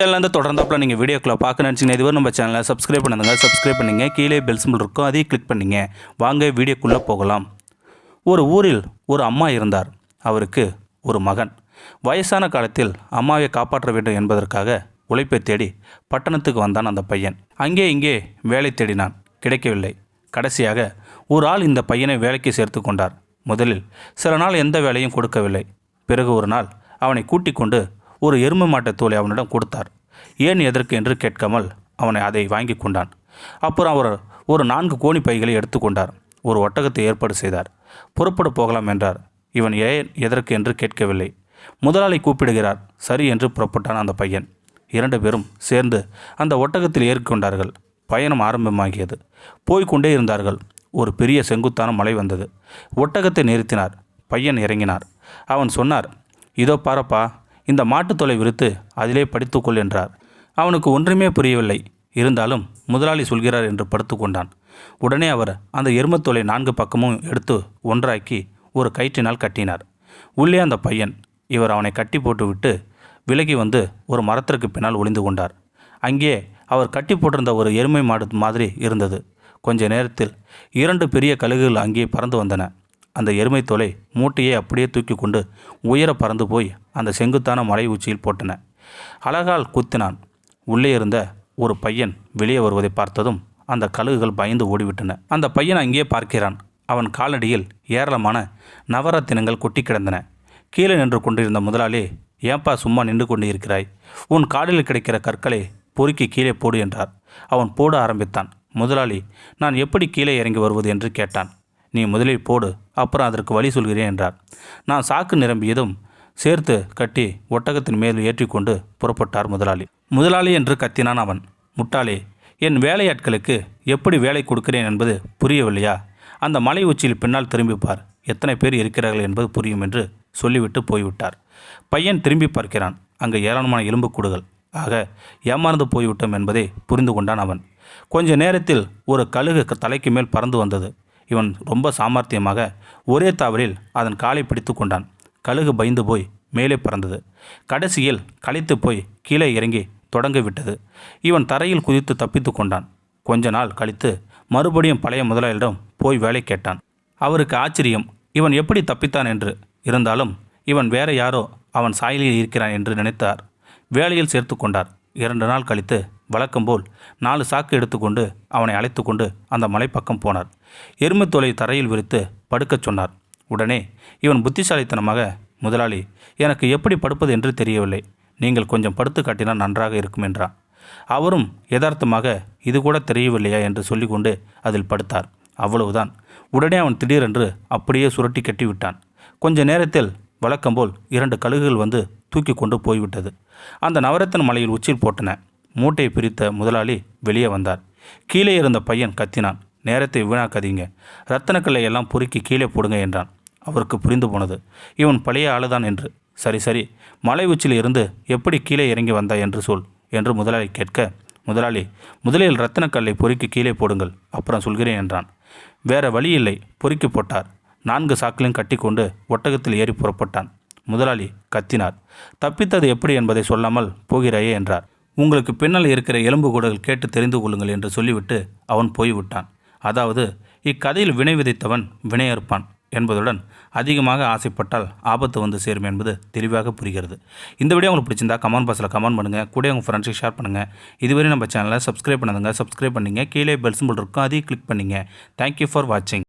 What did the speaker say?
சேனலேருந்து தொடர்ந்தாப்பில் நீங்கள் வீடியோக்குள்ள பார்க்க நினச்சிங்கன்னா இதுவரை நம்ம சேனலை சப்ஸ்கிரைப் பண்ணுங்க சப்ஸ்கிரைப் பண்ணுங்க. கீழே பெல் சிம்பிள் இருக்கும். அதையும் கிளிக் பண்ணிங்க. வாங்க வீடியோக்குள்ளே போகலாம். ஒரு ஊரில் ஒரு அம்மா இருந்தார். அவருக்கு ஒரு மகன். வயசான காலத்தில் அம்மாவை காப்பாற்ற வேண்டும் என்பதற்காக உழைப்பை தேடி பட்டணத்துக்கு வந்தான் அந்த பையன். அங்கே இங்கே வேலை தேடினான். கிடைக்கவில்லை. கடைசியாக ஒரு ஆள் இந்த பையனை வேலைக்கு சேர்த்து கொண்டார். முதலில் சில நாள் எந்த வேலையும் கொடுக்கவில்லை. பிறகு ஒரு நாள் அவனை கூட்டிக் கொண்டு ஒரு எருமை மாட்டை தோலை அவனிடம் கொடுத்தார். ஏன் எதற்கு என்று கேட்காமல் அவனை அதை வாங்கி கொண்டான். அப்புறம் அவர் ஒரு நான்கு கோணி பைகளை எடுத்துக்கொண்டார் ஒரு ஒட்டகத்தை ஏற்பாடு செய்தார். புறப்பட போகலாம் என்றார். இவன் ஏன் எதற்கு என்று கேட்கவில்லை. முதலாளி கூப்பிடுகிறார். சரி என்று புறப்பட்டான் அந்த பையன். இரண்டு பேரும் சேர்ந்து அந்த ஒட்டகத்தில் ஏறிக்கொண்டார்கள். பயணம் ஆரம்பமாகியது. போய்க்கொண்டே இருந்தார்கள். ஒரு பெரிய செங்குத்தான மலை வந்தது. ஒட்டகத்தை நிறுத்தினார். பையன் இறங்கினார். அவன் சொன்னார் இதோ பாரப்பா இந்த மாட்டுத் தொலை விரித்து அதிலே படித்துக்கொள் என்றார். அவனுக்கு ஒன்றுமே புரியவில்லை. இருந்தாலும் முதலாளி சொல்கிறார் என்று படுத்துக்கொண்டான். உடனே அவர் அந்த எருமத்தோலை நான்கு பக்கமும் எடுத்து ஒன்றாக்கி ஒரு கயிற்றினால் கட்டினார். உள்ளே அந்த பையன் இவர் அவனை கட்டி போட்டுவிட்டு விலகி வந்து ஒரு மரத்திற்கு பின்னால் ஒளிந்து கொண்டார். அங்கே அவர் கட்டி போட்டிருந்த ஒரு எருமை மாடு மாதிரி இருந்தது. கொஞ்ச நேரத்தில் இரண்டு பெரிய கழுகுகள் அங்கே பறந்து வந்தன. அந்த எருமை தோலை மூட்டையை அப்படியே தூக்கி கொண்டு உயர பறந்து போய் அந்த செங்குத்தான மலை உச்சியில் போட்டன. அழகால் குத்தினான். உள்ளே இருந்த ஒரு பையன் வெளியே வருவதை பார்த்ததும் அந்த கழுகுகள் பயந்து ஓடிவிட்டன. அந்த பையன் அங்கே பார்க்கிறான். அவன் காலடியில் ஏராளமான நவரத்தினங்கள் கொட்டி கிடந்தன. கீழே நின்று கொண்டிருந்த முதலாளி ஏன்பா சும்மா நின்று கொண்டு இருக்கிறாய் உன் காலில் கிடைக்கிற கற்களை பொறுக்கி கீழே போடு என்றார். அவன் போட ஆரம்பித்தான். முதலாளி நான் எப்படி கீழே இறங்கி வருவது? என்று கேட்டான். நீ முதலில் போடு. அப்புறம் அதற்கு வழி சொல்கிறேன் என்றார். நான் சாக்கு நிரம்பியதும் சேர்த்து கட்டி ஒட்டகத்தின் மேல் ஏற்றிக்கொண்டு புறப்பட்டார் முதலாளி. முதலாளி என்று கத்தினான் அவன். முட்டாளே என் வேலையாட்களுக்கு எப்படி வேலை கொடுக்கிறேன் என்பது புரியவில்லையா? அந்த மலை உச்சியில் பின்னால் திரும்பி பார். எத்தனை பேர் இருக்கிறார்கள் என்பது புரியும் என்று சொல்லிவிட்டு போய்விட்டார். பையன் திரும்பி பார்க்கிறான். அங்கே ஏராளமான எலும்புக்கூடுகள் ஆக ஏமாந்து போய்விட்டோம் என்பதை புரிந்து கொண்டான் அவன். கொஞ்ச நேரத்தில் ஒரு கழுகு தலைக்கு மேல் பறந்து வந்தது. இவன் ரொம்ப சாமர்த்தியமாக ஒரே தாவலில் அதன் காலை பிடித்து கொண்டான். கழுகு பயந்து போய் மேலே பறந்தது. கடைசியில் களைத்து போய் கீழே இறங்கி தொடங்க விட்டது. இவன் தரையில் குதித்து தப்பித்து கொண்டான். கொஞ்ச நாள் கழித்து மறுபடியும் பழைய முதலாளியிடம் போய் வேலை கேட்டான். அவருக்கு ஆச்சரியம் இவன் எப்படி தப்பித்தான் என்று. இருந்தாலும் இவன் வேற யாரோ அவன் சாயலில் இருக்கிறான் என்று நினைத்தார். வேலையில் சேர்த்து கொண்டார். இரண்டு நாள் கழித்து வழக்கம்போல் நாலு சாக்கு எடுத்துக்கொண்டு அவனை அழைத்து கொண்டு அந்த மலைப்பக்கம் போனார். எருமைத்தோலை தரையில் விரித்து படுக்கச் சொன்னார். உடனே இவன் புத்திசாலித்தனமாக முதலாளி எனக்கு எப்படி படுப்பது என்று தெரியவில்லை. நீங்கள் கொஞ்சம் படுத்து காட்டினால் நன்றாக இருக்கும் என்றான். அவரும் யதார்த்தமாக இது கூட தெரியவில்லையா? என்று சொல்லிக்கொண்டு அதில் படுத்தார். அவ்வளவுதான். உடனே அவன் திடீரென்று அப்படியே சுரட்டி கட்டிவிட்டான். கொஞ்ச நேரத்தில் வழக்கம்போல் இரண்டு கழுகுகள் வந்து தூக்கி கொண்டு போய்விட்டது. அந்த நவரத்தன மலையில் உச்சியில் போட்டன. மூட்டையை பிரித்த முதலாளி வெளியே வந்தார். கீழே இருந்த பையன் கத்தினான். நேரத்தை வீணாக்காதீங்க. ரத்தனக்கல்லை எல்லாம் பொறுக்கி கீழே போடுங்க என்றான். அவருக்கு புரிந்து போனது. இவன் பழைய ஆளுதான் என்று. சரி சரி. மலை உச்சியில் இருந்து எப்படி கீழே இறங்கி வந்தாய் என்று சொல் என்று முதலாளி கேட்க முதலாளி முதலில் ரத்தனக்கல்லை பொறுக்கி கீழே போடுங்கள். அப்புறம் சொல்கிறேன் என்றான். வேற வழி இல்லை. பொறுக்கி போட்டார். நான்கு சாக்களையும் கட்டிக்கொண்டு ஒட்டகத்தில் ஏறி புறப்பட்டான். முதலாளி கத்தினார். தப்பித்தது எப்படி என்பதை சொல்லாமல் போகிறாயே என்றார். உங்களுக்கு பின்னால் இருக்கிற எலும்புகூடல் கேட்டு தெரிந்து கொள்ளுங்கள் என்று சொல்லிவிட்டு அவன் போய்விட்டான். அதாவது இக்கதையில் வினை விதைத்தவன் வினையறுப்பான் என்பதுடன் அதிகமாக ஆசைப்பட்டால் ஆபத்து வந்து சேரும் என்பது தெளிவாக புரிகிறது. இந்த வீடியோ உங்களுக்கு பிடிச்சிருந்தா கமெண்ட் பாக்ஸில் கமெண்ட் பண்ணுங்கள் கூட உங்கள் ஃப்ரெண்ட்ஸுக்கு ஷேர் பண்ணுங்கள் இதுவரை நம்ம சேனலை சப்ஸ்கிரைப் பண்ணுங்க சப்ஸ்கிரைப் பண்ணிங்க. கீழே பெல் சிம்பிள் இருக்கும் அதையும் கிளிக் பண்ணிங்க. தேங்க்யூ ஃபார் வாட்சிங்